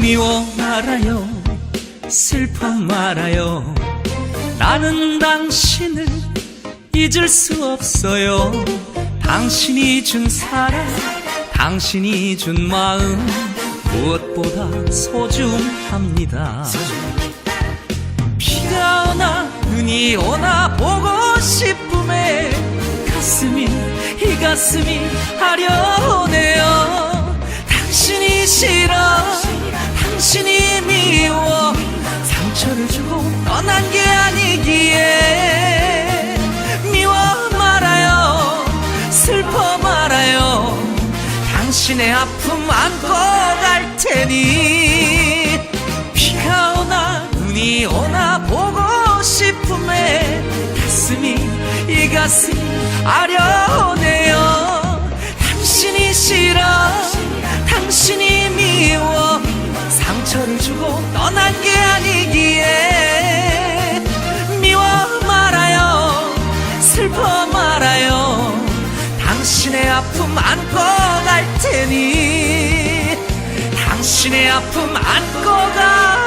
미워 말아요. 슬퍼 말아요. 나는 당신을 잊을 수 없어요. 당신이 준 사랑 당신이 준 마음 무엇보다 소중합니다. 비가 오나 눈이 오나 보고 싶음에 가슴이 이 가슴이 아려오네요 상처를 주고 떠난 게 아니기에 미워 말아요 슬퍼 말아요. 당신의 아픔 안고 갈 테니 비가 오나 눈이 오나 보고 싶음에 가슴이 이 가슴이 아려오네요. 당신이 싫어 당신이 미워. 상처를 주고 떠난 게 당신의 아픔 안고 갈 테니. 당신의 아픔 안고 갈